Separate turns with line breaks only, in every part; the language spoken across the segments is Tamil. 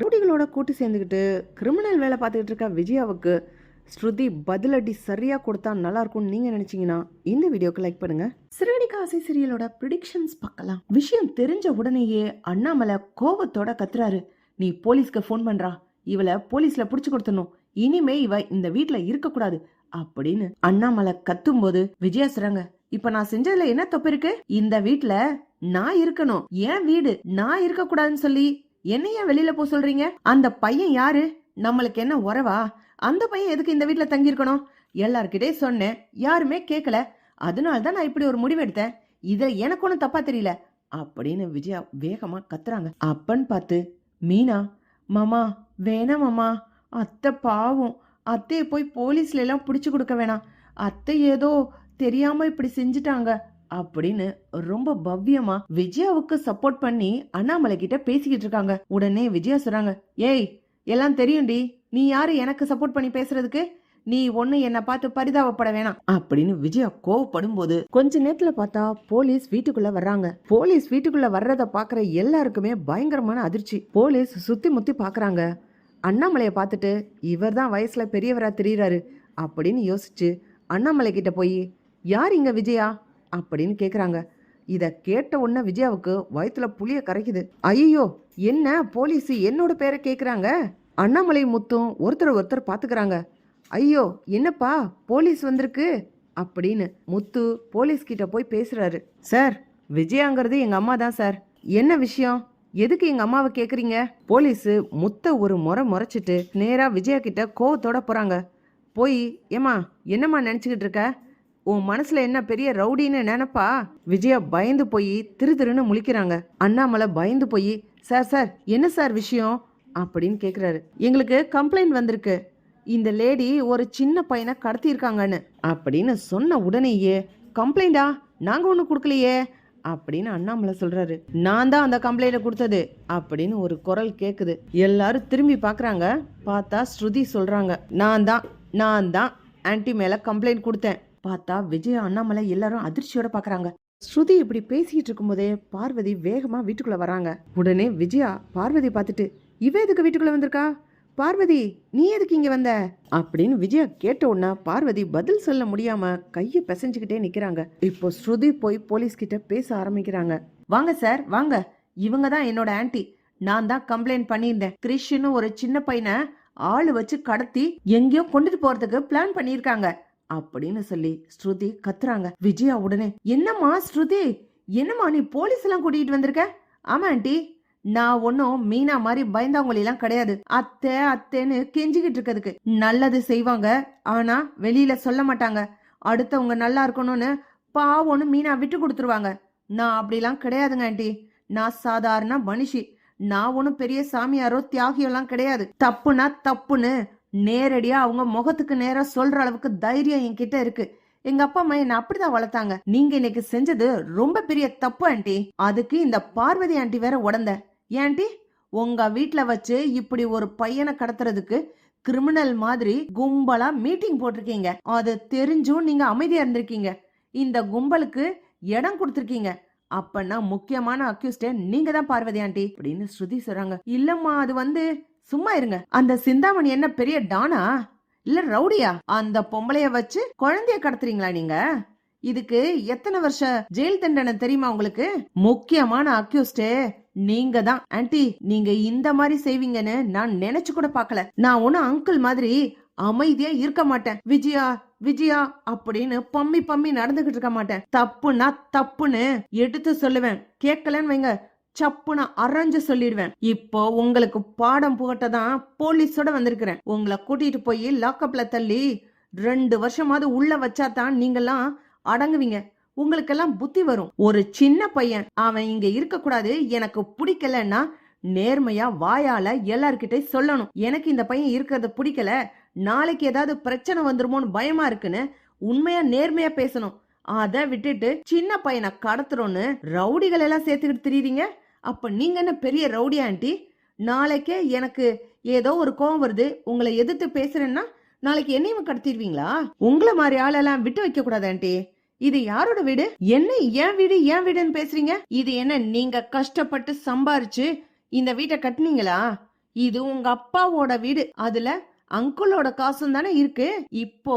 ரவுடிகளோட கூட்டு சேர்ந்துக்கிட்டு கிரிமினல் வேலை பார்த்துக்கிட்டு இருக்க விஜயாவுக்கு ஸ்ருதி பதிலடி சரியாக கொடுத்தா நல்லாயிருக்கும்னு நீங்கள் நினச்சிங்கன்னா இந்த வீடியோக்கு லைக் பண்ணுங்க. சிறுகடிக்க ஆசை சீரியலோட ப்ரிடிக்ஷன்ஸ் பார்க்கலாம். விஷயம் தெரிஞ்ச உடனேயே அண்ணாமலை கோபத்தோட கத்துறாரு. நீ போலீஸ்க்கு ஃபோன் பண்ணுறா இவளை போலீஸில் பிடிச்சி கொடுத்தணும் இனிமே இவ இந்த வீட்டில் இருக்கக்கூடாது. அப்படின்னு அண்ணாமலை கத்தும்போது விஜயா சொல்றாங்க இப்ப நான் செஞ்சதுல என்ன தப்பு இருக்கு? இந்த வீட்டில் நான் இருக்கணும். ஏன் வீடு நான் இருக்க கூடாதுன்னு சொல்லி என்ன ஏன் வெளியில போக சொல்றீங்க? அந்த பையன் யாரு? நம்மளுக்கு என்ன உறவா? அந்த பையன் எதுக்கு இந்த வீட்டுல தங்கியிருக்கணும்? எல்லார்கிட்டே சொன்னேன். யாருமே கேட்கல அதனால தான் நான் இப்படி ஒரு முடிவு எடுத்தேன். இதுல எனக்கு ஒன்றும் தப்பா தெரியல. அப்படின்னு விஜயா வேகமா கத்துறாங்க. அப்பன்னு பார்த்து மீனா மாமா வேணாம் மாமா. அத்தை பாவம். அத்தையை போய் போலீஸ்ல எல்லாம் பிடிச்சு கொடுக்க வேணாம். அத்தை ஏதோ தெரியாம இப்படி செஞ்சுட்டாங்க. அப்படின்னு ரொம்ப பவ்யமா விஜயாவுக்கு சப்போர்ட் பண்ணி அண்ணாமலை கிட்ட பேசிக்கிட்டு இருக்காங்க. உடனே விஜயா சொல்றாங்க ஏய் எல்லாம் தெரியும்டி. நீ யாரு எனக்கு சப்போர்ட் பண்ணி பேசுறதுக்கு? நீ ஒண்ணு என்ன பார்த்து பரிதாபப்பட வேணாம். அப்படின்னு விஜயா கோவப்படும் போது கொஞ்ச நேரத்துல பார்த்தா போலீஸ் வீட்டுக்குள்ள வர்றாங்க. போலீஸ் வீட்டுக்குள்ள வர்றத பாக்குற எல்லாருக்குமே பயங்கரமான அதிர்ச்சி. போலீஸ் சுத்தி முத்தி பாக்குறாங்க அண்ணாமலையை பார்த்துட்டு இவர் தான் வயசுல பெரியவரா தெரியுறாரு. அப்படின்னு யோசிச்சு அண்ணாமலை கிட்ட போய் யார் இங்க விஜயா? அப்படின்னு கேட்குறாங்க இதை கேட்ட உடனே விஜயாவுக்கு வயிற்றுல புளிய கரைக்குது. ஐயோ என்ன போலீஸ் என்னோட பேரை கேட்குறாங்க அண்ணாமலை முத்தும் ஒருத்தர் ஒருத்தர் பார்த்துக்கிறாங்க ஐயோ என்னப்பா போலீஸ் வந்திருக்கு? அப்படின்னு முத்து போலீஸ் கிட்ட போய் பேசுறாரு. சார் விஜயாங்கிறது எங்க அம்மா தான் சார். என்ன விஷயம்? எதுக்கு எங்க அம்மாவை கேக்குறீங்க? போலீஸ் முத்த ஒரு முறை முறைச்சிட்டு நேரா விஜயா கிட்ட கோவத்தோட போறாங்க. போய் ஏமா என்னம்மா நினச்சிக்கிட்டு இருக்க? உன் மனசுல என்ன பெரிய ரவுடின்னு நினைப்பா? விஜயா பயந்து போய் திரு திருன்னு முழிக்கிறாங்க. அண்ணாமலை பயந்து போய் சார் சார் என்ன சார் விஷயம்? அப்படின்னு கேக்குறாரு. எங்களுக்கு கம்ப்ளைண்ட் வந்திருக்கு. இந்த லேடி ஒரு சின்ன பையனை கடத்தியிருக்காங்கன்னு. அப்படின்னு சொன்ன உடனேயே கம்ப்ளைண்டா நாங்க ஒன்றும் கொடுக்கலையே. அப்படின்னு அண்ணாமலை சொல்றாரு. நான் தான் அந்த கம்ப்ளைண்ட்டை கொடுத்தது. அப்படின்னு ஒரு குரல் கேக்குது. எல்லாரும் திரும்பி பார்க்குறாங்க பார்த்தா ஸ்ருதி சொல்றாங்க. நான் தான் நான் தான் ஆன்ட்டி மேல கம்ப்ளைண்ட் கொடுத்தேன். பார்த்தா விஜய் அண்ணாமலை எல்லாரும் அதிர்ச்சியோட பாக்குறாங்க. ஸ்ருதி இப்படி பேசிட்டு இருக்கும்போதே பார்வதி வேகமா வீட்டுக்குள்ள வராங்க உடனே விஜயா பார்வதி பார்த்துட்டு இவ எதுக்கு வீட்டுக்குள்ள வந்திருக்கா? பார்வதி நீ எதுக்கு இங்க வந்த? அப்படின்னு விஜயா கேட்ட உடனே பார்வதி பதில் சொல்ல முடியாம கைய பிசைஞ்சுக்கிட்டே நிக்கிறாங்க. இப்போ ஸ்ருதி போய் போலீஸ் கிட்ட பேச ஆரம்பிக்கிறாங்க. வாங்க சார் வாங்க. இவங்க தான் என்னோட ஆன்டி நான் தான் கம்ப்ளைண்ட் பண்ணியிருந்தேன். கிறிஷ்னு ஒரு சின்ன பையனை ஆள் வச்சு கடத்தி எங்கேயோ கொண்டுட்டு போறதுக்கு பிளான் பண்ணியிருக்காங்க. அப்படின்னு சொல்லி ஸ்ருதி கத்துறாங்க. விஜயா உடனே என்னம்மா ஸ்ருதி? என்னம்மா நீ போலீஸ் எல்லாம் கூட்டிட்டு வந்திருக்க? ஆமா ஆண்டி. நான் ஒன்னும் மீனா மாதிரி பயந்தவங்களெல்லாம் கிடையாது. அத்தை அத்தைன்னு கெஞ்சிக்கிட்டு இருக்கிறதுக்கு. நல்லது செய்வாங்க. ஆனா வெளியில சொல்ல மாட்டாங்க. அடுத்தவங்க நல்லா இருக்கணும்னு பாவோன்னு மீனா விட்டு கொடுத்துருவாங்க. நான் அப்படிலாம் கிடையாதுங்க ஆண்டி. நான் சாதாரண மனுஷி. நான் ஒன்றும் பெரிய சாமியாரோ தியாகியோலாம் கிடையாது. தப்புனா தப்புன்னு நேரடியா அவங்க முகத்துக்கு நேரா சொல்ற அளவுக்கு தைரியம் என்கிட்ட இருக்கு. எங்க அப்பா அம்மா என்ன அப்படிதான் வளர்த்தாங்க. நீங்க இன்னைக்கு செஞ்சது ரொம்ப பெரிய தப்பு ஆண்டி. அதுக்கு இந்த பார்வதி ஆண்டி வேற உடந்த. ஏன்டி உங்க வீட்டுல வச்சு இப்படி ஒரு பையனை கடத்துறதுக்கு கிரிமினல் மாதிரி கும்பலா மீட்டிங் போட்டிருக்கீங்க. அது தெரிஞ்சும் நீங்க அமைதியா இருந்திருக்கீங்க. இந்த கும்பலுக்கு இடம் கொடுத்திருக்கீங்க. அப்பன்னா முக்கியமான அக்யூஸ்டே நீங்க தான் பார்வதி ஆண்டி அப்படின்னு ஸ்ருதி சொல்றாங்க. இல்லம்மா அது வந்து சும்மா இருங்க. அந்த சிந்தாமணி என்ன பெரிய டானா? இல்ல ரவுடியா? அந்த பொம்பளைய வச்சு குழந்தைய கடத்துறீங்களா நீங்க? இதுக்கு எத்தனை வருஷ ஜெயில் தண்டனை தெரியுமா உங்களுக்கு? முக்கியமான அக்யூஸ்டே நீங்க தான். ஆன்ட்டி நீங்க இந்த மாதிரி செய்வீங்கன்னு நான் நினைச்சு கூட பார்க்கல. நான் ஒன்னும் அங்கிள் மாதிரி அமைதியா இருக்க மாட்டேன். விஜயா விஜயா அப்படின்னு பம்மி பம்மி நடந்துகிட்டு இருக்க மாட்டேன். தப்புனா தப்புன்னு எடுத்து சொல்லுவேன். கேட்கலன்னு வைங்க. சப்புன அரைஞ்சு சொல்லிடுவேன். இப்போ உங்களுக்கு பாடம் புகட்டதான் போலீஸோட வந்திருக்கிறேன். உங்களை கூட்டிட்டு போய் லாக்கப்ல தள்ளி ரெண்டு வருஷமாவது உள்ள வச்சா தான் நீங்கெல்லாம் அடங்குவீங்க. உங்களுக்கெல்லாம் புத்தி வரும். ஒரு சின்ன பையன் அவன் இங்க இருக்க கூடாது எனக்கு பிடிக்கலன்னா நேர்மையா வாயால எல்லார்கிட்ட சொல்லணும். எனக்கு இந்த பையன் இருக்கிறது பிடிக்கல நாளைக்கு ஏதாவது பிரச்சனை வந்துருமோன்னு பயமா இருக்குன்னு உண்மையா நேர்மையா பேசணும். அதை விட்டுட்டு சின்ன பையனை கடத்துறோன்னு ரவுடிகள் எல்லாம் சேர்த்துக்கிட்டு திரியுறீங்க? அப்போ நீங்க என்ன பெரிய ரவுடி ஆண்டி? நாளைக்கே எனக்கு ஏதோ ஒரு கோவம் வருது. உங்களை எதிர்த்து பேசுறேன்னா நாளைக்கு என்னையும் கடத்திடுவீங்களா? உங்களை மாதிரி ஆளெல்லாம் விட்டு வைக்க கூடாது ஆண்டி. இது யாரோட வீடு? என்ன ஏன் வீடு ஏன் வீடுன்னு பேசுறீங்க? இது என்ன நீங்க கஷ்டப்பட்டு சம்பாரிச்சு இந்த வீட்டை கட்டுனீங்களா? இது உங்க அப்பாவோட வீடு. அதுல அங்குளோட காசும் தானே இருக்கு. இப்போ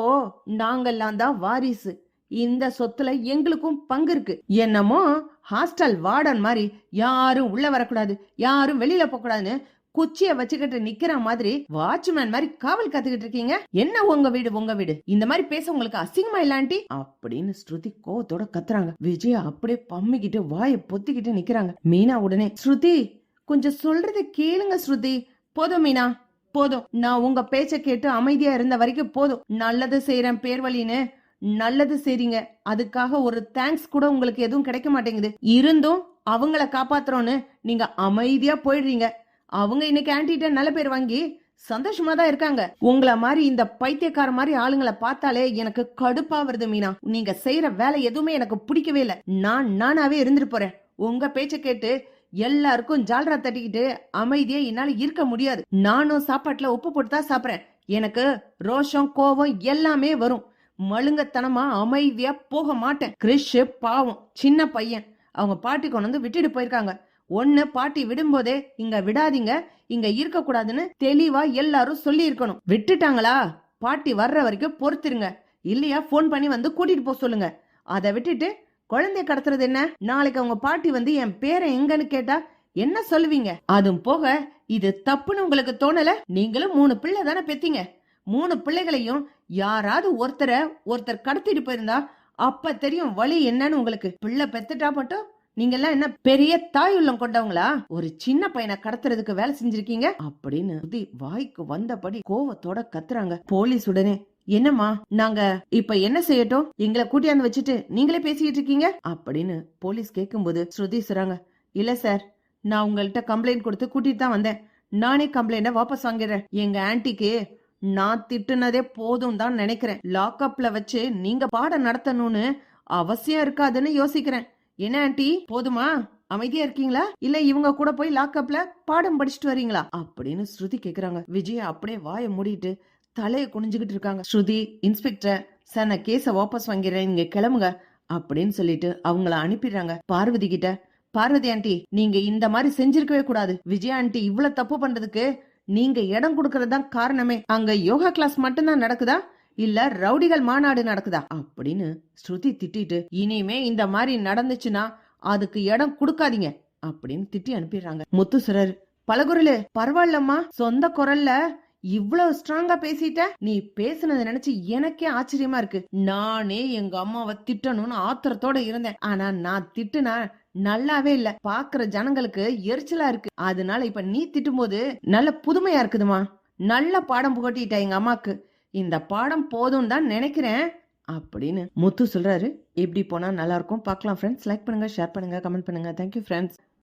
நாங்கெல்லாம் தான் வாரிசு. இந்த சொத்துல எங்களுக்கும் பங்கு இருக்கு. என்னமோ ஹாஸ்டல் வார்டன் மாதிரி யாரும் உள்ள வரக்கூடாது யாரும் வெளியில போகக்கூடாதுன்னு குச்சிய வச்சுக்கிட்டு நிக்கிற மாதிரி வாட்ச்மேன் மாதிரி காவல் கத்துக்கிட்டு இருக்கீங்க. என்ன உங்க வீடு உங்க வீடு? இந்த மாதிரி பேச உங்களுக்கு அசிங்கமா இல்லாண்டி அப்படின்னு ஸ்ருதி கோவத்தோட கத்துறாங்க. விஜய் அப்படியே பம்மிக்கிட்டு வாயை பொத்திக்கிட்டு நிக்கிறாங்க. மீனா உடனே ஸ்ருதி கொஞ்சம் சொல்றத கேளுங்க ஸ்ருதி. போதும் மீனா. போதும். நான் உங்க பேச்ச கேட்டு அமைதியா இருந்த வரைக்கும் போதும். நல்லது செய்யறேன் பேர் வழின்னு நல்லது செய்றீங்க. அதுக்காக ஒரு தேங்க்ஸ் கூட உங்களுக்கு எதுவும் கிடைக்க மாட்டேங்குது. இருந்தும் அவங்கள காப்பாத்துறோன்னு நீங்க அமைதியா போயிடுறீங்க. அவங்க இன்னைக்கு ஆன்டிட்ட நல்ல பேர் வாங்கி சந்தோஷமா தான் இருக்காங்க. உங்களை மாதிரி இந்த பைத்தியக்கார மாதிரி ஆளுங்களை பார்த்தாலே எனக்கு கடுப்பா வருது மீனா. நீங்க செய்யற வேலை எதுவுமே எனக்கு பிடிக்கவே இல்ல. நான் நானாவே இருந்துட்டு போறேன். உங்க பேச்ச கேட்டு எல்லாருக்கும் ஜால்ரா தட்டிக்கிட்டு அமைதியா என்னால இருக்க முடியாது. நானும் சாப்பாட்டுல உப்பு போட்டு தான் சாப்பிட்றேன். எனக்கு ரோஷம் கோவம் எல்லாமே வரும். மழுங்கத்தனமா அமைதியா போக மாட்டேன். கிறிஷ் பாவம் சின்ன பையன். அவங்க பாட்டி கொண்டு வந்து விட்டுட்டு போயிருக்காங்க. ஒண்ணு பாட்டி விடும்போதே இங்க விடாதீங்க இங்க இருக்க கூடாதுன்னு தெளிவா எல்லாரும் சொல்லி இருக்கணும் விட்டுட்டாங்களா? பாட்டி வர்ற வரைக்கும் பொறுத்திருங்க. இல்லையா ஃபோன் பண்ணி வந்து கூட்டிட்டு போக சொல்லுங்க. அதை விட்டுட்டு குழந்தைய கடத்துறது என்ன? நாளைக்கு அவங்க பாட்டி வந்து என் பேரை எங்கன்னு கேட்டா என்ன சொல்லுவீங்க? அதுவும் போக இது தப்புன்னு உங்களுக்கு தோணல? நீங்களும் மூணு பிள்ளை தானே பெத்தீங்க? மூணு பிள்ளைகளையும் யாராவது ஒருத்தரை ஒருத்தர் கடத்திட்டு போயிருந்தா அப்ப தெரியும் வழி என்னன்னு உங்களுக்கு. பிள்ளை பெத்துட்டா மட்டும் நீங்க எல்லாம் என்ன பெரிய தாய் உள்ளம் கொண்டவங்களா? ஒரு சின்ன பையனை கடத்துறதுக்கு வேலை செஞ்சிருக்கீங்க? அப்படின்னு சுதி வாய்க்கு வந்தபடி கோவத்தோட கத்துறாங்க. போலீஸ் உடனே என்னம்மா நாங்க இப்ப என்ன செய்யட்டும்? எங்களை கூட்டியாந்து வச்சுட்டு நீங்களே பேசிக்கிட்டு இருக்கீங்க? அப்படின்னு போலீஸ் கேட்கும்போது ஸ்ருதி சொல்றாங்க இல்ல சார் நான் உங்கள்கிட்ட கம்ப்ளைண்ட் கொடுத்து கூட்டிட்டு தான் வந்தேன். நானே கம்ப்ளைண்ட வாபஸ் வாங்கிடுறேன். எங்க ஆன்டிக்கு நான் திட்டுனதே போதும் தான் நினைக்கிறேன். லாக்அப்ல வச்சு நீங்க பாடம் நடத்தணும்னு அவசியம் இருக்காதுன்னு யோசிக்கிறேன். என்ன ஆண்டி? போதுமா? அமைதியா இருக்கீங்களா? இல்ல இவங்க கூட போய் லாக்அப்ல பாடம் படிச்சுட்டு வரீங்களா? அப்படின்னு ஸ்ருதி கேக்குறாங்க. விஜய் அப்படியே வாயை மூடிட்டு தலையை குனிஞ்சுக்கிட்டு இருக்காங்க. ஸ்ருதி இன்ஸ்பெக்டர் சார் நான் கேஸ வாபஸ் வாங்கிறேன் நீங்க கிளம்புங்க அப்படின்னு சொல்லிட்டு அவங்கள அனுப்பிடுறாங்க. பார்வதி கிட்ட பார்வதி ஆண்டி நீங்க இந்த மாதிரி செஞ்சிருக்கவே கூடாது. விஜய் ஆண்டி இவ்வளவு தப்பு பண்றதுக்கு நீங்க இடம் கொடுக்கறது தான் காரணமே. அங்க யோகா கிளாஸ் மட்டும்தான் நடக்குதா? இல்ல ரவுடிகள் மாநாடு நடக்குதா? அப்படின்னு ஸ்ருதி திட்டிட்டு இனிமே இந்த மாதிரி நடந்துச்சுன்னா அதுக்கு இடம் கொடுக்காதீங்க அப்படின்னு திட்டி அனுப்பிடுறாங்க. முத்துசுரர் பலகுரலு பரவாயில்லம்மா. சொந்த குரல்ல இவ்வளவு ஸ்ட்ராங்கா பேசிட்ட? நீ பேசுனதை நினைச்சு எனக்கே ஆச்சரியமா இருக்கு. நானே எங்க அம்மாவை திட்டணும்னு ஆத்திரத்தோட இருந்தேன். ஆனா நான் திட்டுனா நல்லாவே இல்ல. பாக்குற ஜனங்களுக்கு எரிச்சலா இருக்கு. அதனால இப்ப நீ திட்டும்போது நல்ல புதுமையா இருக்குதுமா? நல்ல பாடம் புகட்டிட்ட எங்க அம்மாக்கு. இந்த பாடம் போதும் தான் நினைக்கிறேன் அப்படின்னு முத்து சொல்றாரு. எப்படி போனா நல்லா இருக்கும்? பார்க்கலாம் ஃப்ரெண்ட்ஸ் லைக் பண்ணுங்க ஷேர் பண்ணுங்க கமெண்ட் பண்ணுங்க. Thank you friends